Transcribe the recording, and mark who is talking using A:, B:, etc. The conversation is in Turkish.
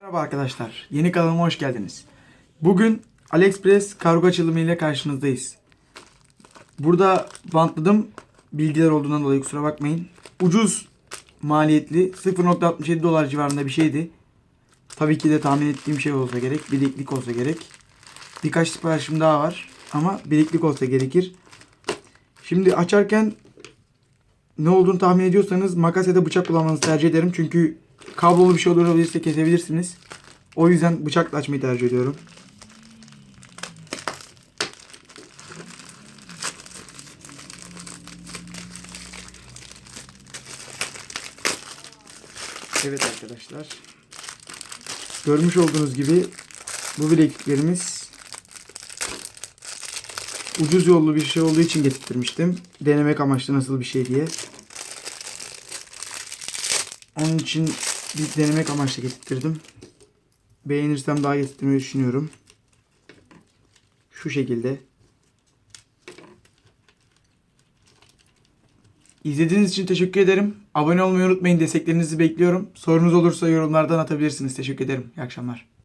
A: Merhaba arkadaşlar, yeni kanalıma hoş geldiniz. Bugün AliExpress kargo açılımı ile karşınızdayız. Burada bantladım, bilgiler olduğundan dolayı kusura bakmayın. Ucuz maliyetli 0.67 dolar civarında bir şeydi. Tabii ki de tahmin ettiğim şey olsa gerek, bileklik olsa gerek. Birkaç siparişim daha var ama bileklik olsa gerekir. Şimdi açarken ne olduğunu tahmin ediyorsanız makas ya da bıçak kullanmanızı tercih ederim. Çünkü kablolu bir şey olabilirse kesebilirsiniz. O yüzden bıçakla açmayı tercih ediyorum. Evet arkadaşlar. Görmüş olduğunuz gibi bu bilekliklerimiz ucuz yollu bir şey olduğu için getirtmiştim. Denemek amaçlı nasıl bir şey diye. Onun için bir denemek amaçlı getirttirdim. Beğenirsem daha getirtmeyi düşünüyorum. Şu şekilde. İzlediğiniz için teşekkür ederim. Abone olmayı unutmayın. Desteklerinizi bekliyorum. Sorunuz olursa yorumlardan atabilirsiniz. Teşekkür ederim. İyi akşamlar.